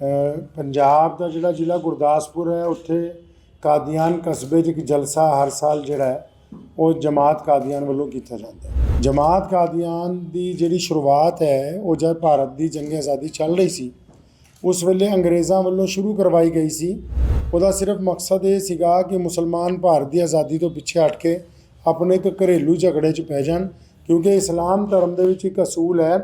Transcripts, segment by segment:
ਪੰਜਾਬ ਦਾ ਜਿਹੜਾ ਜ਼ਿਲ੍ਹਾ ਗੁਰਦਾਸਪੁਰ ਹੈ, ਉੱਥੇ ਕਾਦੀਆਨ ਕਸਬੇ 'ਚ ਇੱਕ ਜਲਸਾ ਹਰ ਸਾਲ ਜਿਹੜਾ ਹੈ, ਉਹ ਜਮਾਤ ਕਾਦੀਆਨ ਵੱਲੋਂ ਕੀਤਾ ਜਾਂਦਾ ਹੈ। ਜਮਾਤ ਕਾਦੀਆਨ ਦੀ ਜਿਹੜੀ ਸ਼ੁਰੂਆਤ ਹੈ, ਉਹ ਜਦ ਭਾਰਤ ਦੀ ਜੰਗ ਆਜ਼ਾਦੀ ਚੱਲ ਰਹੀ ਸੀ, ਉਸ ਵੇਲੇ ਅੰਗਰੇਜ਼ਾਂ ਵੱਲੋਂ ਸ਼ੁਰੂ ਕਰਵਾਈ ਗਈ ਸੀ। ਉਹਦਾ ਸਿਰਫ ਮਕਸਦ ਇਹ ਸੀਗਾ ਕਿ ਮੁਸਲਮਾਨ ਭਾਰਤ ਦੀ ਆਜ਼ਾਦੀ ਤੋਂ ਪਿੱਛੇ ਹਟ ਕੇ ਆਪਣੇ ਇੱਕ ਘਰੇਲੂ ਝਗੜੇ 'ਚ ਪੈ ਜਾਣ, ਕਿਉਂਕਿ ਇਸਲਾਮ ਧਰਮ ਦੇ ਵਿੱਚ ਇੱਕ ਅਸੂਲ ਹੈ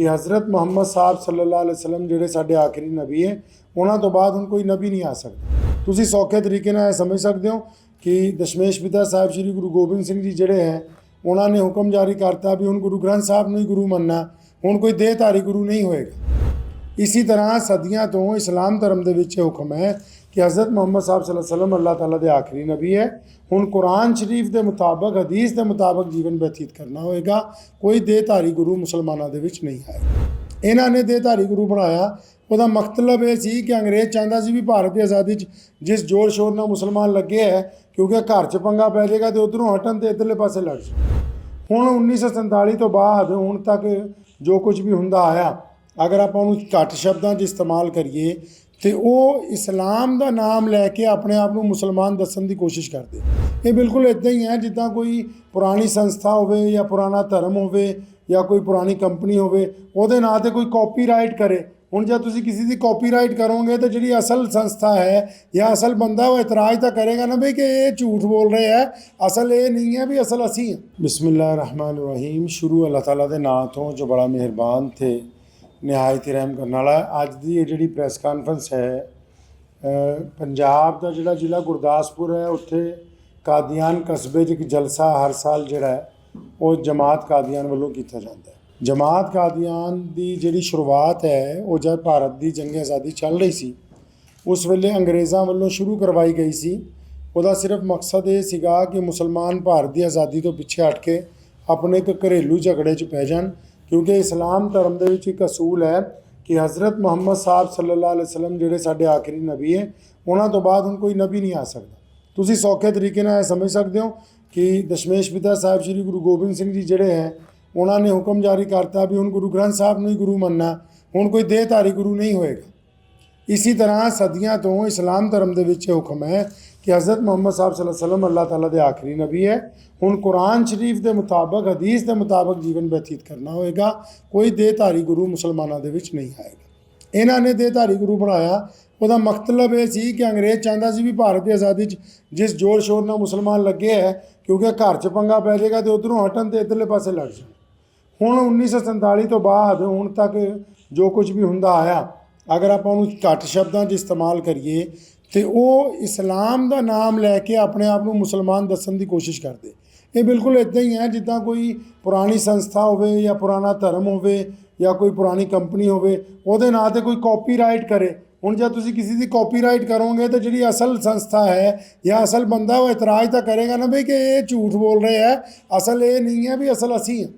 ਕਿ ਹਜ਼ਰਤ ਮੁਹੰਮਦ ਸਾਹਿਬ ਸੱਲੱਲਾਹੁ ਅਲੈਹਿ ਵਸੱਲਮ ਜਿਹੜੇ ਸਾਡੇ ਆਖਰੀ ਨਬੀ ਹੈ, ਉਹਨਾਂ ਤੋਂ ਬਾਅਦ ਹੁਣ ਕੋਈ ਨਬੀ ਨਹੀਂ ਆ ਸਕਦਾ। ਤੁਸੀਂ ਸੌਖੇ ਤਰੀਕੇ ਨਾਲ ਇਹ ਸਮਝ ਸਕਦੇ ਹੋ ਕਿ ਦਸ਼ਮੇਸ਼ ਪਿਤਾ ਸਾਹਿਬ ਸ੍ਰੀ ਗੁਰੂ ਗੋਬਿੰਦ ਸਿੰਘ ਜੀ ਜਿਹੜੇ ਹੈ, ਉਹਨਾਂ ਨੇ ਹੁਕਮ ਜਾਰੀ ਕਰਤਾ ਵੀ ਹੁਣ ਗੁਰੂ ਗ੍ਰੰਥ ਸਾਹਿਬ ਨੂੰ ਹੀ ਗੁਰੂ ਮੰਨਣਾ, ਹੁਣ ਕੋਈ ਦੇਹਧਾਰੀ ਗੁਰੂ ਨਹੀਂ ਹੋਏਗਾ। ਇਸੀ ਤਰ੍ਹਾਂ ਸਦੀਆਂ ਤੋਂ ਇਸਲਾਮ ਧਰਮ ਦੇ ਵਿੱਚ ਇਹ ਹੁਕਮ ਹੈ ਕਿ ਹਜ਼ਰਤ ਮੁਹੰਮਦ ਸਾਹਿਬ ਸੱਲੱਲਾਹੁ ਅਲੈਹਿ ਵਸੱਲਮ ਅੱਲਾਹ ਤਾਲਾ ਦੇ ਆਖਰੀ ਨਬੀ ਹੈ। ਹੁਣ ਕੁਰਾਨ ਸ਼ਰੀਫ ਦੇ ਮੁਤਾਬਕ, ਹਦੀਸ ਦੇ ਮੁਤਾਬਕ ਜੀਵਨ ਬਤੀਤ ਕਰਨਾ ਹੋਏਗਾ। ਕੋਈ ਦੇਹਧਾਰੀ ਗੁਰੂ ਮੁਸਲਮਾਨਾਂ ਦੇ ਵਿੱਚ ਨਹੀਂ ਆਏਗਾ ਇਹਨਾਂ ਨੇ ਦੇਹਧਾਰੀ ਗੁਰੂ ਬਣਾਇਆ। ਉਹਦਾ ਮਕਤਲਬ ਇਹ ਸੀ ਕਿ ਅੰਗਰੇਜ਼ ਚਾਹੁੰਦਾ ਸੀ ਵੀ ਭਾਰਤ ਦੀ ਆਜ਼ਾਦੀ 'ਚ ਜਿਸ ਜ਼ੋਰ ਸ਼ੋਰ ਨਾਲ ਮੁਸਲਮਾਨ ਲੱਗੇ ਹੈ, ਕਿਉਂਕਿ ਘਰ 'ਚ ਪੰਗਾ ਪੈ ਜਾਏਗਾ ਤੇ ਉਧਰੋਂ ਹਟਣ ਤੇ ਇਧਰਲੇ ਪਾਸੇ ਲੜ ਜਾਣ ਹੁਣ 1947 ਤੋਂ ਬਾਅਦ, ਹੁਣ ਤੱਕ ਜੋ ਕੁਝ ਵੀ ਹੁੰਦਾ ਆਇਆ ਅਗਰ ਆਪਾਂ ਉਹਨੂੰ ਘੱਟ ਸ਼ਬਦਾਂ 'ਚ ਇਸਤੇਮਾਲ ਕਰੀਏ, ਤੇ ਉਹ ਇਸਲਾਮ ਦਾ ਨਾਮ ਲੈ ਕੇ ਆਪਣੇ ਆਪ ਨੂੰ ਮੁਸਲਮਾਨ ਦੱਸਣ ਦੀ ਕੋਸ਼ਿਸ਼ ਕਰਦੇ। ਇਹ ਬਿਲਕੁਲ ਇਦਾਂ ਹੀ ਹੈ, ਜਿੱਦਾਂ ਕੋਈ ਪੁਰਾਣੀ ਸੰਸਥਾ ਹੋਵੇ ਜਾਂ ਪੁਰਾਣਾ ਧਰਮ ਹੋਵੇ ਜਾਂ ਕੋਈ ਪੁਰਾਣੀ ਕੰਪਨੀ ਹੋਵੇ, ਉਹਦੇ ਨਾਂ ਤੇ ਕੋਈ ਕਾਪੀਰਾਈਟ ਕਰੇ। ਹੁਣ ਜੇ ਤੁਸੀਂ ਕਿਸੇ ਦੀ ਕਾਪੀਰਾਈਟ ਕਰੋਗੇ, ਤਾਂ ਜਿਹੜੀ ਅਸਲ ਸੰਸਥਾ ਹੈ ਜਾਂ ਅਸਲ ਬੰਦਾ ਉਹ ਇਤਰਾਜ਼ ਤਾਂ ਕਰੇਗਾ ਨਾ ਬਈ ਕਿ ਇਹ ਝੂਠ ਬੋਲ ਰਹੇ ਹੈ, ਅਸਲ ਇਹ ਨਹੀਂ ਹੈ ਵੀ ਅਸਲ ਅਸੀਂ ਹਾਂ। ਬਿਸਮਿਲ੍ਲਾਹਿਰ ਰਹਿਮਾਨਿਰ ਰਹੀਮ। ਸ਼ੁਰੂ ਅੱਲਾਹ ਤਾਲਾ ਦੇ ਨਾਂ ਤੋਂ ਜੋ ਬੜਾ ਮਿਹਰਬਾਨ ਥੇ ਨਿਹਾਇਤ ਰਹਿਮ ਕਰਨ ਵਾਲਾ ਅੱਜ ਦੀ ਇਹ ਜਿਹੜੀ ਪ੍ਰੈਸ ਕਾਨਫਰੰਸ ਹੈ ਪੰਜਾਬ ਦਾ ਜਿਹੜਾ ਜ਼ਿਲ੍ਹਾ ਗੁਰਦਾਸਪੁਰ ਹੈ, ਉੱਥੇ ਕਾਦੀਆਨ ਕਸਬੇ 'ਚ ਇੱਕ ਜਲਸਾ ਹਰ ਸਾਲ ਜਿਹੜਾ ਹੈ, ਉਹ ਜਮਾਤ ਕਾਦੀਆਨ ਵੱਲੋਂ ਕੀਤਾ ਜਾਂਦਾ ਹੈ। ਜਮਾਤ ਕਾਦੀਆਨ ਦੀ ਜਿਹੜੀ ਸ਼ੁਰੂਆਤ ਹੈ, ਉਹ ਜਦ ਭਾਰਤ ਦੀ ਜੰਗ ਆਜ਼ਾਦੀ ਚੱਲ ਰਹੀ ਸੀ, ਉਸ ਵੇਲੇ ਅੰਗਰੇਜ਼ਾਂ ਵੱਲੋਂ ਸ਼ੁਰੂ ਕਰਵਾਈ ਗਈ ਸੀ। ਉਹਦਾ ਸਿਰਫ ਮਕਸਦ ਇਹ ਸੀਗਾ ਕਿ ਮੁਸਲਮਾਨ ਭਾਰਤ ਦੀ ਆਜ਼ਾਦੀ ਤੋਂ ਪਿੱਛੇ ਹਟ ਕੇ ਆਪਣੇ ਇੱਕ ਘਰੇਲੂ ਝਗੜੇ 'ਚ ਪੈ ਜਾਣ। ਕਿਉਂਕਿ ਇਸਲਾਮ ਧਰਮ ਦੇ ਵਿੱਚ ਇੱਕ ਅਸੂਲ ਹੈ ਕਿ ਹਜ਼ਰਤ ਮੁਹੰਮਦ ਸਾਹਿਬ ਸੱਲੱਲਾਹੁ ਅਲੈਹਿ ਵਸੱਲਮ ਜਿਹੜੇ ਸਾਡੇ ਆਖਰੀ ਨਬੀ ਹੈ, ਉਹਨਾਂ ਤੋਂ ਬਾਅਦ ਹੁਣ ਕੋਈ ਨਬੀ ਨਹੀਂ ਆ ਸਕਦਾ। ਤੁਸੀਂ ਸੌਖੇ ਤਰੀਕੇ ਨਾਲ ਇਹ ਸਮਝ ਸਕਦੇ ਹੋ ਕਿ ਦਸ਼ਮੇਸ਼ ਪਿਤਾ ਸਾਹਿਬ ਸ੍ਰੀ ਗੁਰੂ ਗੋਬਿੰਦ ਸਿੰਘ ਜੀ ਜਿਹੜੇ ਹੈ, ਉਹਨਾਂ ਨੇ ਹੁਕਮ ਜਾਰੀ ਕਰਤਾ ਵੀ ਹੁਣ ਗੁਰੂ ਗ੍ਰੰਥ ਸਾਹਿਬ ਨੂੰ ਹੀ ਗੁਰੂ ਮੰਨਣਾ, ਹੁਣ ਕੋਈ ਦੇਹਧਾਰੀ ਗੁਰੂ ਨਹੀਂ ਹੋਏਗਾ। ਇਸੀ ਤਰ੍ਹਾਂ ਸਦੀਆਂ ਤੋਂ ਇਸਲਾਮ ਧਰਮ ਦੇ ਵਿੱਚ ਇਹ ਹੁਕਮ ਹੈ ਕਿ ਹਜ਼ਰਤ ਮੁਹੰਮਦ ਸਾਹਿਬ ਸੱਲੱਲਾਹੁ ਅਲੈਹਿ ਵਸੱਲਮ ਅੱਲਾਹ ਤਾਲਾ ਦੇ ਆਖਰੀ ਨਬੀ ਹੈ ਹੁਣ ਕੁਰਾਨ ਸ਼ਰੀਫ ਦੇ ਮੁਤਾਬਕ ਹਦੀਸ ਦੇ ਮੁਤਾਬਕ ਜੀਵਨ ਬਤੀਤ ਕਰਨਾ ਹੋਏਗਾ ਕੋਈ ਦੇਹਧਾਰੀ ਗੁਰੂ ਮੁਸਲਮਾਨਾਂ ਦੇ ਵਿੱਚ ਨਹੀਂ ਆਏਗਾ ਇਹਨਾਂ ਨੇ ਦੇਹਧਾਰੀ ਗੁਰੂ ਬਣਾਇਆ ਉਹਦਾ ਮਕਤਲਬ ਇਹ ਸੀ ਕਿ ਅੰਗਰੇਜ਼ ਚਾਹੁੰਦਾ ਸੀ ਵੀ ਭਾਰਤ ਦੀ ਆਜ਼ਾਦੀ 'ਚ ਜਿਸ ਜ਼ੋਰ ਸ਼ੋਰ ਨਾਲ ਮੁਸਲਮਾਨ ਲੱਗੇ ਹੈ ਕਿਉਂਕਿ ਘਰ 'ਚ ਪੰਗਾ ਪੈ ਜਾਏਗਾ ਤੇ ਉਧਰੋਂ ਹਟਣ ਤੇ ਇਧਰਲੇ ਪਾਸੇ ਲੱਗ ਜਾਣ ਹੁਣ 1947 ਤੋਂ ਬਾਅਦ ਹੁਣ ਤੱਕ ਜੋ ਕੁਝ ਵੀ ਹੁੰਦਾ ਆਇਆ ਅਗਰ ਆਪਾਂ ਉਹਨੂੰ ਘੱਟ ਸ਼ਬਦਾਂ 'ਚ ਇਸਤੇਮਾਲ ਕਰੀਏ ਤੇ ਉਹ ਇਸਲਾਮ ਦਾ ਨਾਮ ਲੈ ਕੇ ਆਪਣੇ ਆਪ ਨੂੰ ਮੁਸਲਮਾਨ ਦੱਸਣ ਦੀ ਕੋਸ਼ਿਸ਼ ਕਰਦੇ। ਇਹ ਬਿਲਕੁਲ ਇਦਾਂ ਹੀ ਹੈ, ਜਿੱਦਾਂ ਕੋਈ ਪੁਰਾਣੀ ਸੰਸਥਾ ਹੋਵੇ ਜਾਂ ਪੁਰਾਣਾ ਧਰਮ ਹੋਵੇ ਜਾਂ ਕੋਈ ਪੁਰਾਣੀ ਕੰਪਨੀ ਹੋਵੇ, ਉਹਦੇ ਨਾਂ ਤੇ ਕੋਈ ਕਾਪੀਰਾਈਟ ਕਰੇ। ਹੁਣ ਜੇ ਤੁਸੀਂ ਕਿਸੇ ਦੀ ਕਾਪੀਰਾਈਟ ਕਰੋਗੇ ਤਾਂ ਜਿਹੜੀ ਅਸਲ ਸੰਸਥਾ ਹੈ ਜਾਂ ਅਸਲ ਬੰਦਾ ਉਹ ਇਤਰਾਜ਼ ਤਾਂ ਕਰੇਗਾ ਨਾ ਬਈ ਕਿ ਇਹ ਝੂਠ ਬੋਲ ਰਹੇ ਹੈ, ਅਸਲ ਇਹ ਨਹੀਂ ਹੈ ਵੀ ਅਸਲ ਅਸੀਂ ਹਾਂ।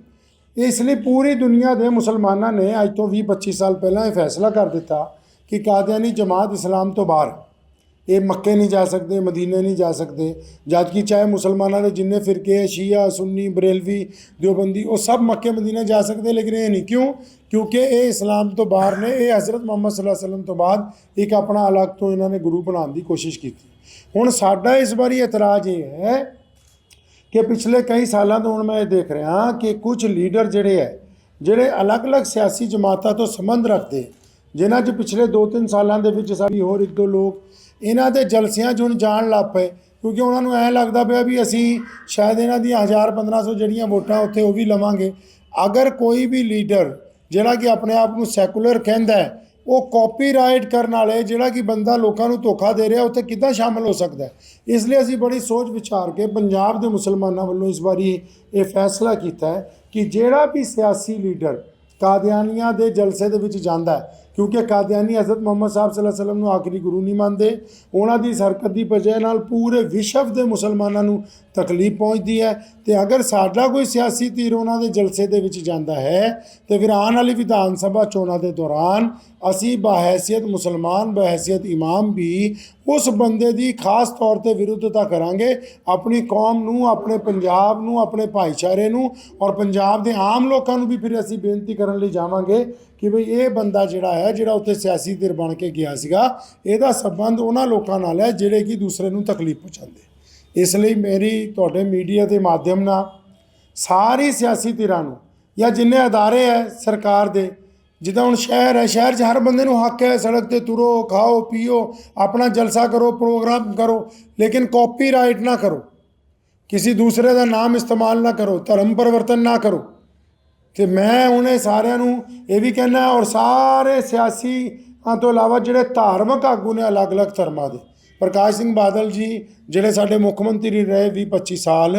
ਇਸ ਲਈ ਪੂਰੀ ਦੁਨੀਆ ਦੇ ਮੁਸਲਮਾਨਾਂ ਨੇ ਅੱਜ ਤੋਂ 20-25 ਸਾਲ ਪਹਿਲਾਂ ਇਹ ਫੈਸਲਾ ਕਰ ਦਿੱਤਾ ਕਿ ਕਾਦੀਆਨੀ ਜਮਾਤ ਇਸਲਾਮ ਤੋਂ ਬਾਹਰ ਹੈ। ਇਹ ਮੱਕੇ ਨਹੀਂ ਜਾ ਸਕਦੇ, ਮਦੀਨੇ ਨਹੀਂ ਜਾ ਸਕਦੇ। ਜਦ ਕਿ ਚਾਹੇ ਮੁਸਲਮਾਨਾਂ ਦੇ ਜਿੰਨੇ ਫਿਰਕੇ ਹੈ, ਸ਼ੀਆ, ਸੁੰਨੀ, ਬਰੇਲਵੀ, ਦਿਓਬੰਦੀ, ਉਹ ਸਭ ਮੱਕੇ, ਮਦੀਨੇ ਜਾ ਸਕਦੇ, ਲੇਕਿਨ ਇਹ ਨਹੀਂ। ਕਿਉਂ? ਕਿਉਂਕਿ ਇਹ ਇਸਲਾਮ ਤੋਂ ਬਾਹਰ ਨੇ। ਇਹ ਹਜ਼ਰਤ ਮੁਹੰਮਦ ਸੱਲੱਲਾਹੁ ਅਲੈਹਿ ਵਸੱਲਮ ਤੋਂ ਬਾਅਦ ਇੱਕ ਆਪਣਾ ਅਲੱਗ ਤੋਂ ਇਹਨਾਂ ਨੇ ਗੁਰੂ ਬਣਾਉਣ ਦੀ ਕੋਸ਼ਿਸ਼ ਕੀਤੀ। ਹੁਣ ਸਾਡਾ ਇਸ ਵਾਰੀ ਇਤਰਾਜ਼ ਇਹ ਹੈ ਕਿ ਪਿਛਲੇ ਕਈ ਸਾਲਾਂ ਤੋਂ ਹੁਣ ਮੈਂ ਇਹ ਦੇਖ ਰਿਹਾ ਕਿ ਕੁਝ ਲੀਡਰ ਜਿਹੜੇ ਹੈ, ਜਿਹੜੇ ਅਲੱਗ-ਅਲੱਗ ਸਿਆਸੀ ਜਮਾਤਾਂ ਤੋਂ ਸੰਬੰਧ ਰੱਖਦੇ, ਜਿਨ੍ਹਾਂ 'ਚ ਪਿਛਲੇ 2-3 ਸਾਲਾਂ ਦੇ ਵਿੱਚ ਸਾਡੀ ਹੋਰ ਇੱਕ ਦੋ ਲੋਕ ਇਹਨਾਂ ਦੇ ਜਲਸਿਆਂ 'ਚ ਹੁਣ ਜਾਣ ਲੱਗ ਪਏ, ਕਿਉਂਕਿ ਉਹਨਾਂ ਨੂੰ ਐਂ ਲੱਗਦਾ ਪਿਆ ਵੀ ਅਸੀਂ ਸ਼ਾਇਦ ਇਹਨਾਂ ਦੀਆਂ 1000-1500 ਜਿਹੜੀਆਂ ਵੋਟਾਂ ਉੱਥੇ ਉਹ ਵੀ ਲਵਾਂਗੇ। ਅਗਰ ਕੋਈ ਵੀ ਲੀਡਰ ਜਿਹੜਾ ਕਿ ਆਪਣੇ ਆਪ ਨੂੰ ਸੈਕੂਲਰ ਕਹਿੰਦਾ ਹੈ, ਉਹ ਕਾਪੀਰਾਈਟ ਕਰਨ ਵਾਲੇ, ਜਿਹੜਾ ਕਿ ਬੰਦਾ ਲੋਕਾਂ ਨੂੰ ਧੋਖਾ ਦੇ ਰਿਹਾ, ਉੱਥੇ ਕਿੱਦਾਂ ਸ਼ਾਮਲ ਹੋ ਸਕਦਾ ਇਸ ਲਈ ਅਸੀਂ ਬੜੀ ਸੋਚ ਵਿਚਾਰ ਕੇ ਪੰਜਾਬ ਦੇ ਮੁਸਲਮਾਨਾਂ ਵੱਲੋਂ ਇਸ ਵਾਰੀ ਇਹ ਫੈਸਲਾ ਕੀਤਾ ਹੈ ਕਿ ਜਿਹੜਾ ਵੀ ਸਿਆਸੀ ਲੀਡਰ ਕਾਦੀਆਨੀਆਂ ਦੇ ਜਲਸੇ ਦੇ ਵਿੱਚ ਜਾਂਦਾ ਹੈ ਕਿਉਂਕਿ ਕਾਦੀਆਨੀ ਹਜ਼ਰਤ ਮੁਹੰਮਦ ਸਾਹਿਬ ਸੱਲੱਲਾਹੁ ਅਲੈਹਿ ਵਸੱਲਮ ਨੂੰ ਆਖਰੀ ਗੁਰੂ ਨਹੀਂ ਮੰਨਦੇ। ਉਹਨਾਂ ਦੀ ਹਰਕਤ ਦੀ ਵਜ੍ਹਾ ਨਾਲ ਪੂਰੇ ਵਿਸ਼ਵ ਦੇ ਮੁਸਲਮਾਨਾਂ ਨੂੰ ਤਕਲੀਫ ਪਹੁੰਚਦੀ ਹੈ। ਤੇ ਅਗਰ ਸਾਡਾ ਕੋਈ ਸਿਆਸੀ ਧਿਰ ਉਹਨਾਂ ਦੇ ਜਲਸੇ ਦੇ ਵਿੱਚ ਜਾਂਦਾ ਹੈ, ਤੇ ਫਿਰ ਆਉਣ ਵਾਲੀ ਵਿਧਾਨ ਸਭਾ ਚੋਣਾਂ ਦੇ ਦੌਰਾਨ ਅਸੀਂ ਬਹਿਸੀਅਤ ਮੁਸਲਮਾਨ ਬਹਿਸੀਅਤ ਇਮਾਮ ਵੀ ਉਸ ਬੰਦੇ ਦੀ ਖਾਸ ਤੌਰ ਤੇ ਵਿਰੋਧਤਾ ਕਰਾਂਗੇ। ਆਪਣੀ ਕੌਮ ਨੂੰ, ਆਪਣੇ ਪੰਜਾਬ ਨੂੰ, ਆਪਣੇ ਭਾਈਚਾਰੇ ਨੂੰ ਔਰ ਪੰਜਾਬ ਦੇ ਆਮ ਲੋਕਾਂ ਨੂੰ ਵੀ ਫਿਰ ਅਸੀਂ ਬੇਨਤੀ ਕਰਨ ਲਈ ਜਾਵਾਂਗੇ ਕਿ ਭਈ ਇਹ ਬੰਦਾ ਜਿਹੜਾ ਹੈ, ਜਿਹੜਾ ਉੱਥੇ ਸਿਆਸੀ ਧਿਰ ਬਣ ਕੇ ਗਿਆ ਸੀਗਾ, ਇਹਦਾ ਸੰਬੰਧ ਉਹਨਾਂ ਲੋਕਾਂ ਨਾਲ ਹੈ ਜਿਹੜੇ ਕਿ ਦੂਸਰੇ ਨੂੰ ਤਕਲੀਫ ਪਹੁੰਚਾਉਂਦੇ। ਇਸ ਲਈ ਮੇਰੀ, ਤੁਹਾਡੇ ਮੀਡੀਆ ਦੇ ਮਾਧਿਅਮ ਨਾਲ ਸਾਰੀ ਸਿਆਸੀ ਧਿਰਾਂ ਨੂੰ ਜਾਂ ਜਿੰਨੇ ਅਦਾਰੇ ਹੈ ਸਰਕਾਰ ਦੇ, ਜਿੱਦਾਂ ਹੁਣ ਸ਼ਹਿਰ ਹੈ, ਸ਼ਹਿਰ 'ਚ ਹਰ ਬੰਦੇ ਨੂੰ ਹੱਕ ਹੈ, ਸੜਕ ਤੇ ਤੁਰੋ, ਖਾਓ, ਪੀਓ, ਆਪਣਾ ਜਲਸਾ ਕਰੋ, ਪ੍ਰੋਗਰਾਮ ਕਰੋ, ਲੇਕਿਨ ਕਾਪੀਰਾਈਟ ਨਾ ਕਰੋ। ਕਿਸੇ ਦੂਸਰੇ ਦਾ ਨਾਮ ਇਸਤੇਮਾਲ ਨਾ ਕਰੋ, ਧਰਮ ਪਰਿਵਰਤਨ ਨਾ ਕਰੋ। ਤੇ ਮੈਂ ਉਹਨੇ ਸਾਰਿਆਂ ਨੂੰ ਇਹ ਵੀ ਕਹਿਣਾ ਔਰ ਸਾਰੇ ਸਿਆਸੀਆਂ ਤੋਂ ਇਲਾਵਾ ਜਿਹੜੇ ਧਾਰਮਿਕ ਆਗੂ ਨੇ ਅਲੱਗ-ਅਲੱਗ ਧਰਮਾਂ ਦੇ। ਪ੍ਰਕਾਸ਼ ਸਿੰਘ ਬਾਦਲ ਜੀ ਜਿਹੜੇ ਸਾਡੇ ਮੁੱਖ ਮੰਤਰੀ ਰਹੇ 20 25 ਸਾਲ,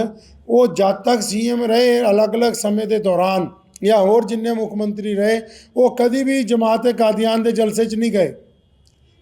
ਉਹ ਜਦ ਤੱਕ ਸੀਐਮ ਰਹੇ ਅਲੱਗ-ਅਲੱਗ ਸਮੇਂ ਦੇ ਦੌਰਾਨ ਜਾਂ ਹੋਰ ਜਿੰਨੇ ਮੁੱਖ ਮੰਤਰੀ ਰਹੇ, ਉਹ ਕਦੀ ਵੀ ਜਮਾਤ ਕਾਦੀਆਨ ਦੇ ਜਲਸੇ 'ਚ ਨਹੀਂ ਗਏ।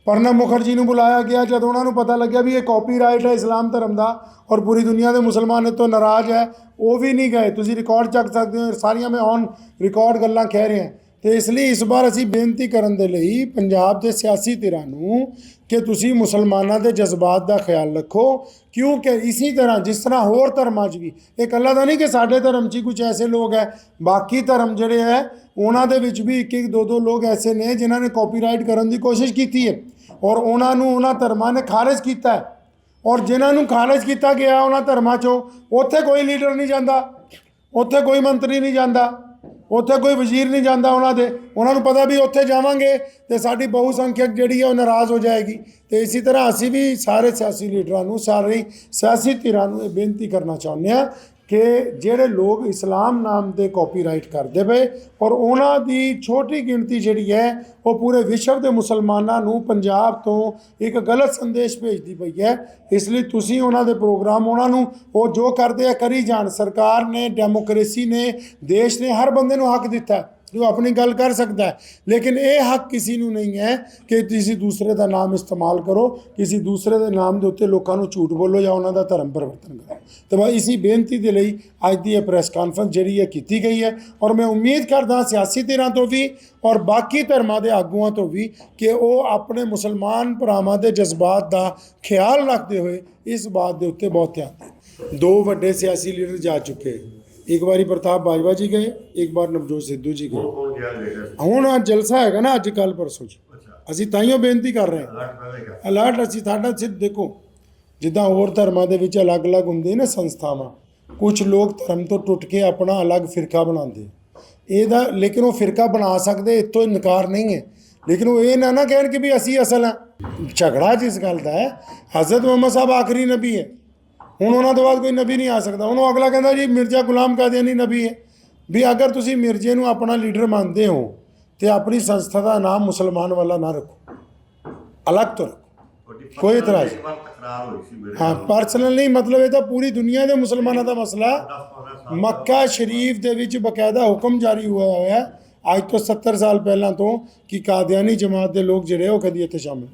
ਪ੍ਰਣਬ ਮੁਖਰਜੀ ਨੂੰ ਬੁਲਾਇਆ ਗਿਆ ਜਦ ਉਹਨਾਂ ਨੂੰ ਪਤਾ ਲੱਗਿਆ ਵੀ ਇਹ ਕਾਪੀਰਾਈਟ ਹੈ ਇਸਲਾਮ ਧਰਮ ਦਾ ਔਰ ਪੂਰੀ ਦੁਨੀਆ ਦੇ ਮੁਸਲਮਾਨ ਤੋਂ ਨਾਰਾਜ਼ ਹੈ, ਉਹ ਵੀ ਨਹੀਂ ਗਏ। ਤੁਸੀਂ ਰਿਕਾਰਡ ਚੱਕ ਸਕਦੇ ਹੋ, ਸਾਰੀਆਂ ਮੈਂ ਔਨ ਰਿਕਾਰਡ ਗੱਲਾਂ ਕਹਿ ਰਿਹਾ। ਤੇ ਇਸ ਲਈ ਇਸ ਵਾਰ ਅਸੀਂ ਬੇਨਤੀ ਕਰਨ ਦੇ ਲਈ ਪੰਜਾਬ ਦੇ ਸਿਆਸੀ ਧਿਰਾਂ ਨੂੰ ਕਿ ਤੁਸੀਂ ਮੁਸਲਮਾਨਾਂ ਦੇ ਜਜ਼ਬਾਤ ਦਾ ਖਿਆਲ ਰੱਖੋ, ਕਿਉਂਕਿ ਇਸੇ ਤਰ੍ਹਾਂ ਜਿਸ ਤਰ੍ਹਾਂ ਹੋਰ ਧਰਮਾਂ 'ਚ ਵੀ, ਇਹ ਇਕੱਲਾ ਤਾਂ ਨਹੀਂ ਕਿ ਸਾਡੇ ਧਰਮ 'ਚ ਹੀ ਕੁਝ ਐਸੇ ਲੋਕ ਹੈ, ਬਾਕੀ ਧਰਮ ਜਿਹੜੇ ਹੈ, ਉਹਨਾਂ ਦੇ ਵਿੱਚ ਵੀ ਇੱਕ ਇੱਕ ਦੋ ਦੋ ਲੋਕ ਐਸੇ ਨੇ ਜਿਨ੍ਹਾਂ ਨੇ ਕਾਪੀਰਾਈਟ ਕਰਨ ਦੀ ਕੋਸ਼ਿਸ਼ ਕੀਤੀ ਹੈ ਔਰ ਉਹਨਾਂ ਨੂੰ ਉਹਨਾਂ ਧਰਮਾਂ ਨੇ ਖਾਰਜ ਕੀਤਾ ਹੈ ਔਰ ਜਿਨ੍ਹਾਂ ਨੂੰ ਖਾਰਜ ਕੀਤਾ ਗਿਆ ਉਹਨਾਂ ਧਰਮਾਂ 'ਚੋਂ, ਉੱਥੇ ਕੋਈ ਲੀਡਰ ਨਹੀਂ ਜਾਂਦਾ, ਉੱਥੇ ਕੋਈ ਮੰਤਰੀ ਨਹੀਂ ਜਾਂਦਾ। ਉੱਥੇ ਕੋਈ ਵਜ਼ੀਰ ਨਹੀਂ ਜਾਂਦਾ ਉਹਨਾਂ ਦੇ। ਉਹਨਾਂ ਨੂੰ ਪਤਾ ਵੀ ਉੱਥੇ ਜਾਵਾਂਗੇ ਤੇ ਸਾਡੀ ਬਹੁ ਸੰਖਿਅਕ ਜਿਹੜੀ ਹੈ ਉਹ ਨਾਰਾਜ਼ ਹੋ ਜਾਏਗੀ। ਤੇ ਇਸੇ ਤਰ੍ਹਾਂ ਅਸੀਂ ਵੀ ਸਾਰੇ ਸਿਆਸੀ ਲੀਡਰਾਂ ਨੂੰ, ਸਾਰੇ ਸਿਆਸੀ ਧਿਰਾਂ ਨੂੰ ਇਹ ਬੇਨਤੀ ਕਰਨਾ ਚਾਹੁੰਦੇ ਹਾਂ ਕਿ ਜਿਹੜੇ ਲੋਕ ਇਸਲਾਮ ਨਾਮ ਦੇ ਕਾਪੀਰਾਈਟ ਕਰਦੇ ਪਏ ਔਰ ਉਹਨਾਂ ਦੀ ਛੋਟੀ ਗਿਣਤੀ ਜਿਹੜੀ ਹੈ, ਉਹ ਪੂਰੇ ਵਿਸ਼ਵ ਦੇ ਮੁਸਲਮਾਨਾਂ ਨੂੰ ਪੰਜਾਬ ਤੋਂ ਇੱਕ ਗਲਤ ਸੰਦੇਸ਼ ਭੇਜਦੀ ਪਈ ਹੈ। ਇਸ ਲਈ ਤੁਸੀਂ ਉਹਨਾਂ ਦੇ ਪ੍ਰੋਗਰਾਮ ਉਹਨਾਂ ਨੂੰ, ਉਹ ਜੋ ਕਰਦੇ ਆ, ਕਰੀ ਜਾਣ। ਸਰਕਾਰ ਨੇ ਡੈਮੋਕ੍ਰੇਸੀ ਨੇ, ਦੇਸ਼ ਨੇ ਹਰ ਬੰਦੇ ਨੂੰ ਹੱਕ ਦਿੱਤਾ। ਹੈ ਜੋ ਆਪਣੀ ਗੱਲ ਕਰ ਸਕਦਾ ਹੈ, ਲੇਕਿਨ ਇਹ ਹੱਕ ਕਿਸੇ ਨੂੰ ਨਹੀਂ ਹੈ ਕਿ ਤੁਸੀਂ ਦੂਸਰੇ ਦਾ ਨਾਮ ਇਸਤੇਮਾਲ ਕਰੋ, ਕਿਸੇ ਦੂਸਰੇ ਦੇ ਨਾਮ ਦੇ ਉੱਤੇ ਲੋਕਾਂ ਨੂੰ ਝੂਠ ਬੋਲੋ ਜਾਂ ਉਹਨਾਂ ਦਾ ਧਰਮ ਪਰਿਵਰਤਨ ਕਰੋ। ਤੇ ਮੈਂ ਇਸੀ ਬੇਨਤੀ ਦੇ ਲਈ ਅੱਜ ਦੀ ਇਹ ਪ੍ਰੈਸ ਕਾਨਫਰੰਸ ਜਿਹੜੀ ਹੈ ਕੀਤੀ ਗਈ ਹੈ ਔਰ ਮੈਂ ਉਮੀਦ ਕਰਦਾ ਸਿਆਸੀ ਧਿਰਾਂ ਤੋਂ ਵੀ ਔਰ ਬਾਕੀ ਧਰਮਾਂ ਦੇ ਆਗੂਆਂ ਤੋਂ ਵੀ ਕਿ ਉਹ ਆਪਣੇ ਮੁਸਲਮਾਨ ਭਰਾਵਾਂ ਦੇ ਜਜ਼ਬਾਤ ਦਾ ਖਿਆਲ ਰੱਖਦੇ ਹੋਏ ਇਸ ਬਾਤ ਦੇ ਉੱਤੇ ਬਹੁਤ ਧਿਆਨ ਦੇਣ। ਦੋ ਵੱਡੇ ਸਿਆਸੀ ਲੀਡਰ ਜਾ ਚੁੱਕੇ। ਇੱਕ ਵਾਰੀ ਪ੍ਰਤਾਪ ਬਾਜਵਾ ਜੀ ਗਏ, ਇੱਕ ਵਾਰ ਨਵਜੋਤ ਸਿੱਧੂ ਜੀ ਗਏ। ਕੌਣ ਗਿਆ ਲੇਟੈਸਟ ਹੁਣ ਅੱਜ ਜਲਸਾ ਹੈਗਾ ਨਾ ਅੱਜ ਕੱਲ ਪਰਸੋਂ ਜੀ ਅਸੀਂ ਤਾਈਓ ਬੇਨਤੀ ਕਰ ਰਹੇ ਹਾਂ। ਅਲਰਟ ਅਲਰਟ ਅਸੀਂ ਸਾਡਾ ਸਿੱਧ ਦੇਖੋ, ਜਿੱਦਾਂ ਹੋਰ ਧਰਮਾਂ ਦੇ ਵਿੱਚ ਅਲੱਗ-ਅਲੱਗ ਹੁੰਦੇ ਨੇ ਸੰਸਥਾਵਾਂ ਕੁਝ ਲੋਕ ਧਰਮ ਤੋਂ ਟੁੱਟ ਕੇ ਆਪਣਾ ਅਲੱਗ ਫਿਰਕਾ ਬਣਾਉਂਦੇ। ਇਹਦਾ, ਲੇਕਿਨ ਉਹ ਫਿਰਕਾ ਬਣਾ ਸਕਦੇ ਇਤੋਂ ਇਨਕਾਰ ਨਹੀਂ ਹੈ। ਲੇਕਿਨ ਉਹ ਇਹ ਨਾ ਨਾ ਕਹਿਣ ਕਿ ਵੀ ਅਸੀਂ ਅਸਲ ਹਾਂ। ਝਗੜਾ ਜਿਸ ਗੱਲ ਦਾ ਹੈ, ਹਜ਼ਰਤ ਮੁਹੰਮਦ ਸਾਹਿਬ ਆਖਰੀ ਨਬੀ ਹੈ। ਹੁਣ ਉਹਨਾਂ ਤੋਂ ਬਾਅਦ ਕੋਈ ਨਬੀ ਨਹੀਂ ਆ ਸਕਦਾ। ਹੁਣ ਉਹ ਅਗਲਾ ਕਹਿੰਦਾ ਜੀ ਮਿਰਜ਼ਾ ਗੁਲਾਮ ਕਾਦੀਆਨੀ ਨਬੀ ਹੈ। ਵੀ ਅਗਰ ਤੁਸੀਂ ਮਿਰਜ਼ੇ ਨੂੰ ਆਪਣਾ ਲੀਡਰ ਮੰਨਦੇ ਹੋ ਤੇ ਆਪਣੀ ਸੰਸਥਾ ਦਾ ਨਾਮ ਮੁਸਲਮਾਨ ਵਾਲਾ ਨਾ ਰੱਖੋ। ਅਲੱਗ ਤੋਂ ਕੋਈ ਇਤਰਾਜ਼ ਹਾਂ ਪਰਸਨਲ ਨਹੀਂ ਮਤਲਬ ਇਹ ਤਾਂ ਪੂਰੀ ਦੁਨੀਆ ਦੇ ਮੁਸਲਮਾਨਾਂ ਦਾ ਮਸਲਾ। 10 15 ਸਾਲ ਮੱਕਾ ਸ਼ਰੀਫ ਦੇ ਵਿੱਚ ਬਕਾਇਦਾ ਹੁਕਮ ਜਾਰੀ ਹੋਇਆ ਹੋਇਆ। ਹੈ ਅੱਜ ਤੋਂ 70 ਸਾਲ ਪਹਿਲਾਂ ਤੋਂ ਕਿ ਕਾਦੀਆਨੀ ਜਮਾਤ ਦੇ ਲੋਕ ਜਿਹੜੇ ਉਹ ਕਦੀ ਇੱਥੇ ਸ਼ਾਮਿਲ